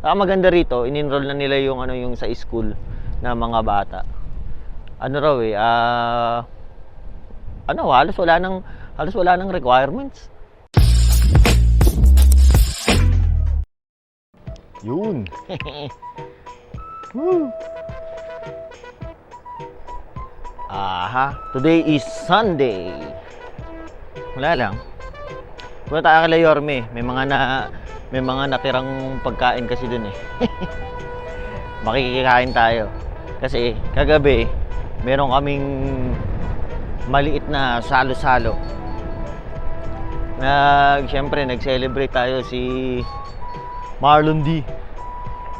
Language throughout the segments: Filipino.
Saka maganda rito, in-enroll na nila yung ano yung sa school na mga bata. Ano raw eh, ah ano, halos wala nang halos wala nang requirements. Yun. Woo. Aha, today is Sunday. Wala lang. Punta tayo kay Yorme. May mga na may mga natirang pagkain kasi dun eh. Makikikain tayo. Kasi kagabi, meron kaming maliit na salo-salo. Nag, syempre, nag-celebrate tayo si Marlon D.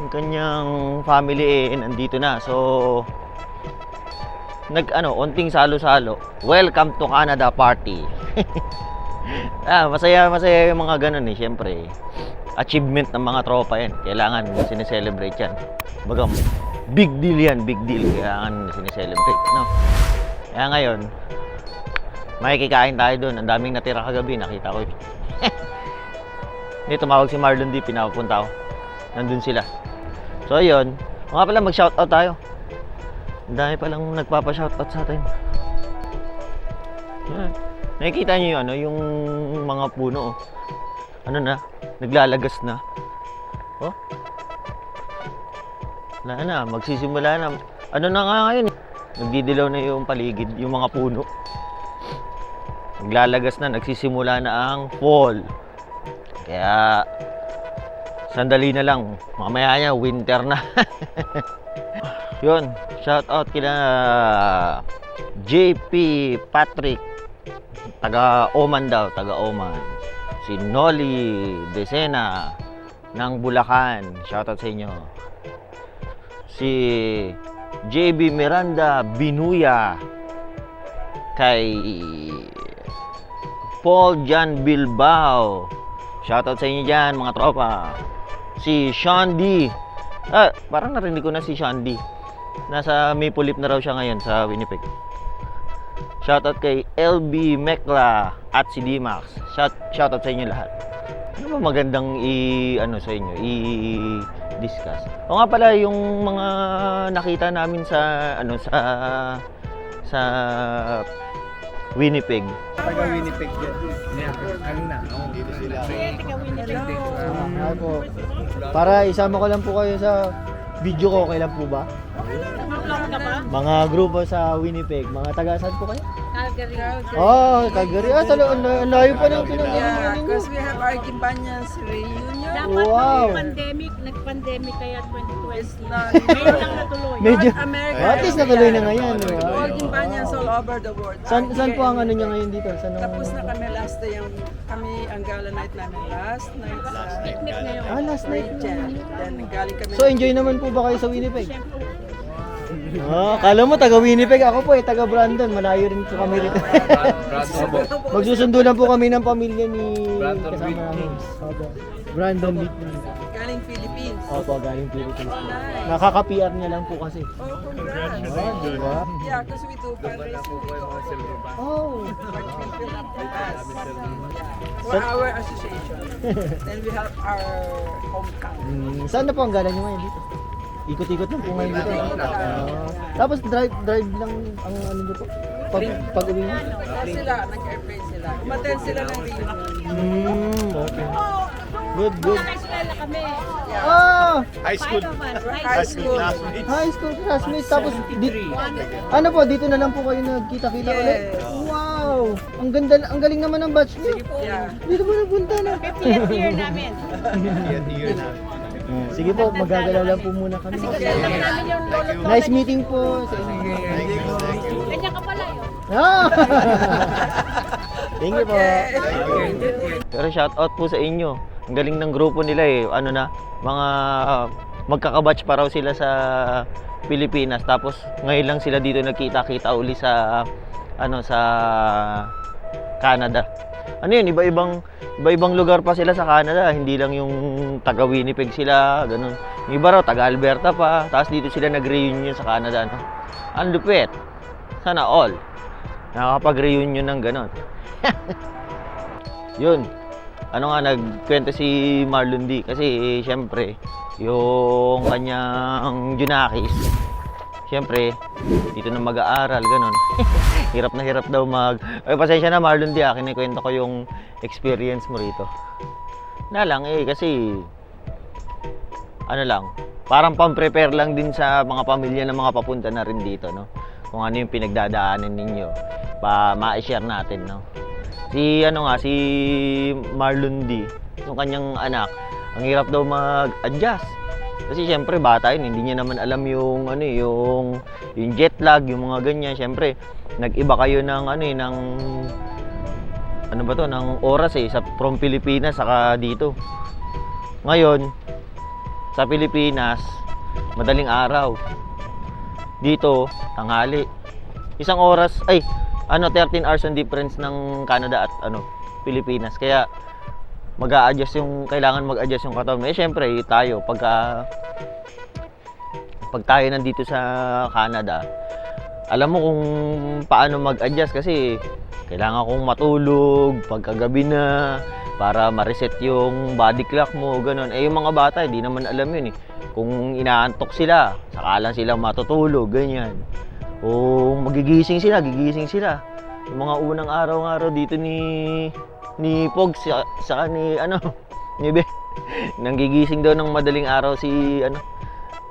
Yung kanyang family eh, nandito na. So, nag ano, onting salo-salo. Welcome to Canada party. ah, masaya masaya yung mga ganun eh, syempre. Achievement ng mga tropa yan. Kailangan sineselebrate yan. Baga, big deal yan, big deal. Kailangan sineselebrate, no? Kaya ngayon, makikikain tayo doon. Ang daming natira kagabi, nakita ko. Hindi, tumawag si Marlon D, pinapunta ko. Nandun sila. So, ayun. O nga pala, mag-shoutout tayo. Ang dami palang nagpapa-shoutout sa atin. Nakikita niyo yung ano, yung mga puno. Oh. Ano na? Naglalagas na. Oh. Wala na, magsisimula na. Ano na nga ngayon? Nagdidilaw na yung paligid, yung mga puno. Naglalagas na, nagsisimula na ang fall. Kaya sandali na lang. Mamaya niya, winter na. Yun, shout out kila JP Patrick taga Oman daw, taga Oman. Si Noli Decena ng Bulacan. Shout out sa inyo. Si JB Miranda Binuya kay Paul Jan Bilbao. Shoutout sa inyo dyan, mga tropa. Si Sean D. Ah, parang narinig ko na si Sean D. Nasa Maple Leaf na raw siya ngayon sa Winnipeg. Shoutout kay LB Mekla at si Dimax. Shout, shoutout sa inyo lahat. Ano ba magandang i ano sa inyo i discuss? O nga pala yung mga nakita namin sa ano sa sa Winnipeg. Taga Winnipeg yan. Ano na? Dito sila. Ah, po. Para isama ko lang po kayo sa video ko, okay lang po ba? Mga grupo sa Winnipeg, mga taga saan po kayo? Calgary. Oh, Calgary. Ah, ang la- ang layo pa ng Yeah, pinagawa because we have our Gimbanyans reunion. Wow. Dapat wow. pandemic, nag-pandemic kaya 2020. not- Ngayon lang natuloy. Medyo, North America. at least natuloy na ngayon. di ba? All Gimbanyans all over the world. Saan, saan po ang ano niya ngayon dito? Saan ang... Tapos na kami last day yung kami ang gala night namin last night sa Picnic ngayon. Ah, last night. Then galing kami So, enjoy naman po ba kayo sa Winnipeg? Ah, kala mo taga Winnipeg ako po eh, taga Brandon. Malayo rin po kami rito. Magsusundo lang po kami ng pamilya ni Brandon kasama Beach. namin. Opo. Brandon Beach. galing Philippines. Opo, galing Philippines. Oh, nice. Nakaka-PR niya lang po kasi. Oh, congrats. Oh, di ba? Yeah, because we do fundraising. We. Oh. Bus. For our association. Then we help our hometown. Hmm, saan na po ang gala niyo ngayon dito? Ikot-ikot lang po ngayon dito. Ah, tapos drive drive lang ang ano po? Pag, pag uwi niyo? Kaya sila, nag-airplane sila. Umattend sila ng reunion. Hmm, okay. Good, good. Naka-eskwela kami. Ah! High school. Us. High High school. High school classmates. Tapos, di, ano po, dito na lang po kayo nagkita-kita ulit? Yes. Wow! Ang ganda, ang galing naman ng batch niyo. Yeah. Dito ba napunta na? 50th year namin. Year na. Sige po, magagalaw lang po muna kami. Kasama namin yung lolo. Nice meeting po sa inyo. Ganyan ka pala yun. Ah! Thank you po. Pero shout out po sa inyo. Ang galing ng grupo nila eh. Ano na, mga uh, magkakabatch pa raw sila sa Pilipinas. Tapos ngayon lang sila dito nagkita-kita uli sa ano sa Canada. Ano yun, iba-ibang iba-ibang lugar pa sila sa Canada. Hindi lang yung taga Winnipeg sila, ganun. Yung iba raw taga Alberta pa. Tapos dito sila nag-reunion sa Canada, no. Ang lupit. Sana all. Nakakapag-reunion ng ganun. Yun. ano nga, nagkwento si Marlon D. Kasi, eh, syempre, yung kanyang Junakis, syempre, dito na mag-aaral, ganun. hirap na hirap daw mag... Ay, pasensya na Marlon D, ah, kinikwento ko yung experience mo rito. Na lang eh, kasi, ano lang, parang pang-prepare lang din sa mga pamilya ng mga papunta na rin dito, no? Kung ano yung pinagdadaanan ninyo, pa ma-share natin, no? Si, ano nga, si Marlon D, yung kanyang anak, ang hirap daw mag-adjust. Kasi syempre bata yun, hindi niya naman alam yung ano eh, yung yung jet lag, yung mga ganyan. Syempre, nag-iba kayo ng ano eh, ng ano ba to, ng oras eh sa from Pilipinas saka dito. Ngayon, sa Pilipinas, madaling araw. Dito, tanghali. Isang oras, ay, ano, 13 hours ang difference ng Canada at ano, Pilipinas. Kaya, mag adjust yung, kailangan mag-adjust yung katawan. Eh, syempre, tayo, pagka, pag tayo nandito sa Canada, alam mo kung paano mag-adjust kasi kailangan kong matulog pagkagabi na para ma-reset yung body clock mo, ganun. Eh, yung mga bata, hindi naman alam yun eh. Kung inaantok sila, saka lang sila matutulog, ganyan. O magigising sila, gigising sila. Yung mga unang araw-araw dito ni ni Pog sa, sa ni ano ni Be nanggigising daw ng madaling araw si ano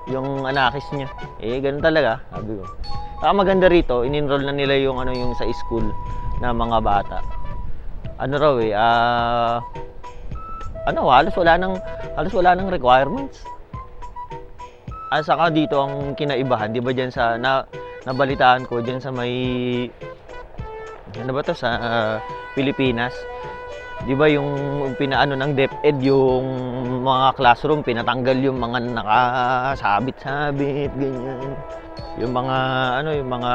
yung anakis niya. Eh ganun talaga sabi ko. Saka maganda rito in-enroll na nila yung ano yung sa school na mga bata. Ano raw eh ah ano halos wala nang halos wala nang requirements. Ah, saka dito ang kinaibahan, 'di ba diyan sa na nabalitaan ko diyan sa may ano ba to sa ah, Pilipinas? 'Di ba yung pinaano ng DepEd yung mga classroom pinatanggal yung mga nakasabit-sabit ganyan. Yung mga ano yung mga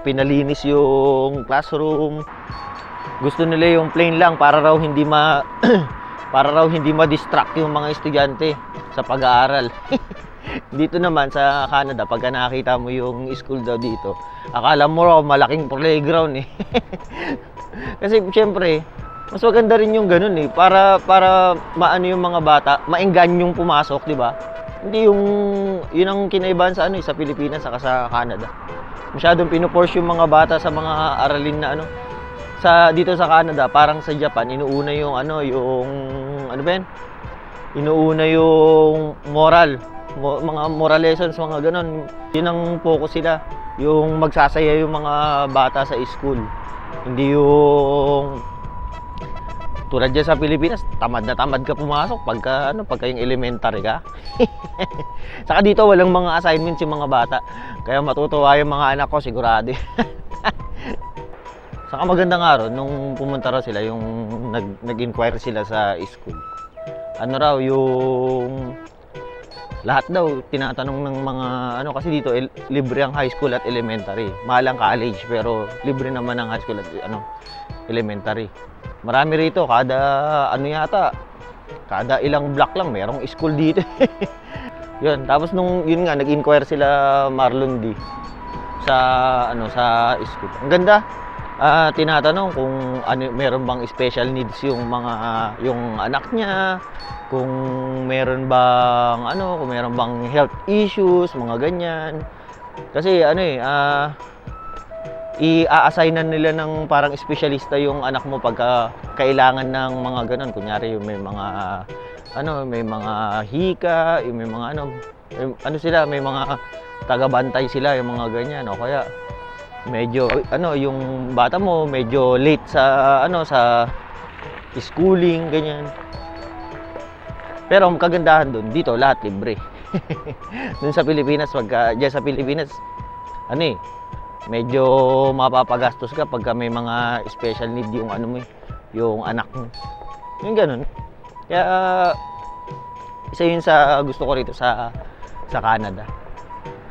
pinalinis yung classroom. Gusto nila yung plain lang para raw hindi ma para raw hindi ma-distract yung mga estudyante sa pag-aaral. dito naman sa Canada, pagka nakita mo yung school daw dito, akala mo raw malaking playground eh. Kasi syempre, mas maganda rin yung ganun eh, para para maano yung mga bata, maenggan yung pumasok, di ba? Hindi yung yun ang kinaibahan sa ano eh, sa Pilipinas saka sa Canada. Masyadong pinuforce yung mga bata sa mga aralin na ano sa dito sa Canada, parang sa Japan, inuuna yung ano, yung ano ba yan? Inuuna yung moral, mo, mga moral lessons, mga ganun. Yun ang focus sila, yung magsasaya yung mga bata sa school. Hindi yung tulad dyan sa Pilipinas, tamad na tamad ka pumasok pagka ano, pagka yung elementary ka. Saka dito walang mga assignments yung mga bata. Kaya matutuwa yung mga anak ko sigurado. Saka maganda nga ron, nung pumunta raw sila, yung nag, nag-inquire sila sa school. Ano raw, yung lahat daw tinatanong ng mga ano kasi dito el, libre ang high school at elementary. Mahal ang college pero libre naman ang high school at ano elementary. Marami rito kada ano yata kada ilang block lang merong school dito. yun, tapos nung yun nga nag-inquire sila Marlon D sa ano sa school. Ang ganda. Ah, tinatanong kung ano meron bang special needs yung mga yung anak niya, kung meron bang ano, kung meron bang health issues, mga ganyan. Kasi ano eh, ah i-assignan nila ng parang espesyalista yung anak mo pagka kailangan ng mga ganun. Kunyari yung may mga ano, may mga hika, yung may mga ano, may, ano sila, may mga taga-bantay sila, yung mga ganyan. O kaya medyo ano, yung bata mo medyo late sa ano sa schooling ganyan. Pero ang kagandahan doon, dito lahat libre. doon sa Pilipinas, pagka diyan sa Pilipinas, ano eh, medyo mapapagastos ka pagka may mga special need yung ano mo eh, yung anak mo. Yung ganun. Kaya isa yun sa gusto ko rito sa sa Canada.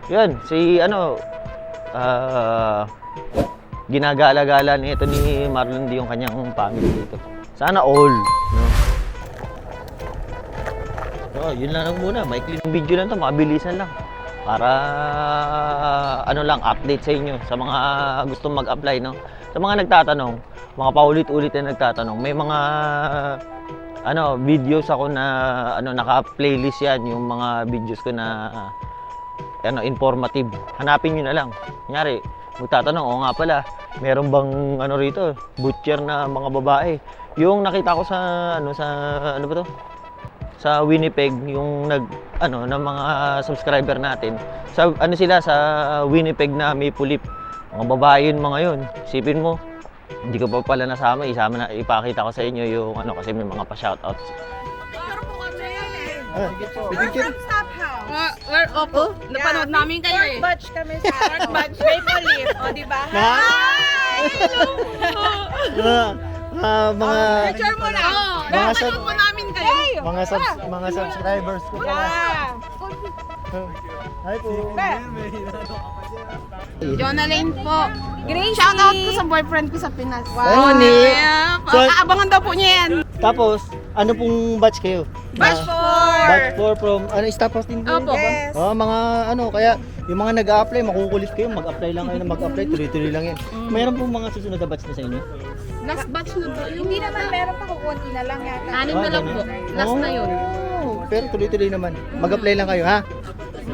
Yun, si ano ah ginagala-gala nito ni Marlon D yung kanyang family dito. Sana all, no? So, yun lang, lang muna. Maikli ng video lang to, mabilisan lang. Para ano lang, update sa inyo sa mga gustong mag-apply, no? Sa mga nagtatanong, mga paulit-ulit na nagtatanong, may mga ano, videos ako na ano naka-playlist 'yan, yung mga videos ko na ano informative. Hanapin niyo na lang. Kunyari, magtatanong, oo nga pala, meron bang ano rito, butcher na mga babae. Yung nakita ko sa ano sa ano ba to? Sa Winnipeg, yung nag ano ng mga subscriber natin. Sa ano sila sa Winnipeg na Maple Leaf. Mga babae yun mga yun. Isipin mo, hindi ko pa pala nasama, isama na ipakita ko sa inyo yung ano kasi may mga pa-shoutouts. Ah, pipicture. Stop House. Uh, we're opo. Napanood namin kayo eh. Fourth batch kami sa Fourth batch Maple Leaf. O, di ba? Na? Ah, ah, mga Picture mo na. Oo, Mga napanood sub- po namin kayo. mga subs, mga subscribers ko pala. Ah. Hi po. Jonalyn po. Gracie. Shout out ko sa boyfriend ko sa Pinas. Wow. Ni. Yeah, So- Aabangan daw po niya yan. Tapos, ano pong batch kayo? Batch Na- 4. Batch 4 from, ano, staff house din po? Opo. Yes. Oh, mga ano, kaya yung mga nag-a-apply, makukulit kayo, mag-apply lang kayo na mag-apply, tuloy-tuloy lang yan. Mayroon pong mga susunod na batch na sa inyo? Last batch na po. Yung Hindi naman meron pa kukunti na lang yata. Anim na lang po. Last na yun. Oh, pero tuloy-tuloy naman. Mag-apply lang kayo, ha?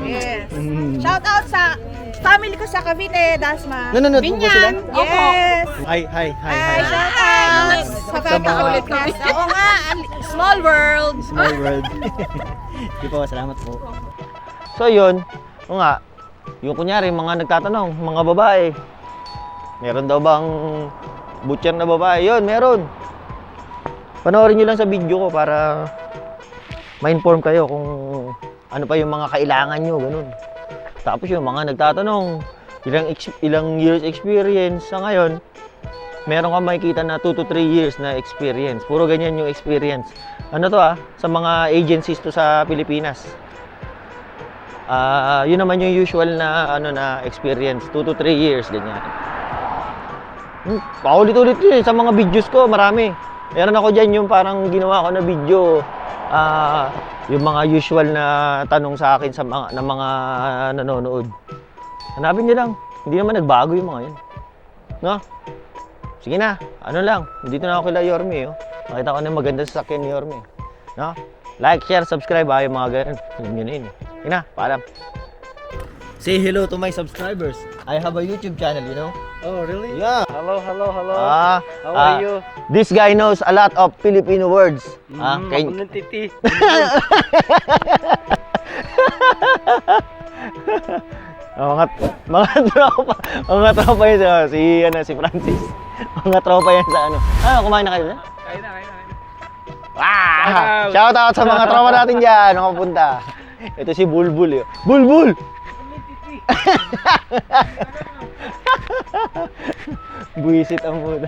Yes. Mm. Shout out sa family ko sa Cavite, Dasma. Nanonood po ba sila? Binyan. Yes. Hi, hi, hi, Ay, hi. shout out sa Sa mga- ulit kami. Oo nga, al- small world. Small world. Di po, salamat po. So yun, o nga, yung kunyari mga nagtatanong, mga babae, meron daw bang butcher na babae? Yun, meron. Panoorin nyo lang sa video ko para ma-inform kayo kung ano pa yung mga kailangan nyo, ganun. Tapos yung mga nagtatanong, ilang, ilang years experience sa ngayon, meron ka makikita na 2 to 3 years na experience. Puro ganyan yung experience. Ano to ah, sa mga agencies to sa Pilipinas. Ah, yun naman yung usual na ano na experience, 2 to 3 years ganyan. Hmm, paulit-ulit yun eh, sa mga videos ko, marami. Meron ako diyan yung parang ginawa ko na video ah yung mga usual na tanong sa akin sa mga ng mga nanonood. Hanapin niyo lang. Hindi naman nagbago yung mga yun. No? Sige na, ano lang, dito na ako kila Yorme. Oh. Makita ko na yung maganda sa sasakyan ni Yorme. No? Like, share, subscribe, ah, yung mga ganun. Alam nyo na yun. eh. Sige na, paalam. Say hello to my subscribers. I have a YouTube channel, you know? Oh, really? Yeah. Hello, hello, hello. Ah, How ah, are you? This guy knows a lot of Filipino words. Ah, Mm, kay, ako ng titi. Oh, mga mga tropa, mga tropa yun oh, si ano si Francis. Mga tropa yan sa ano. Ah, kumain na kayo? Kain na, kain na, kain na. Ah! Shout out sa mga tropa natin diyan, mga punta. Ito si Bulbul. Eh. Bulbul. Buisit ang muna.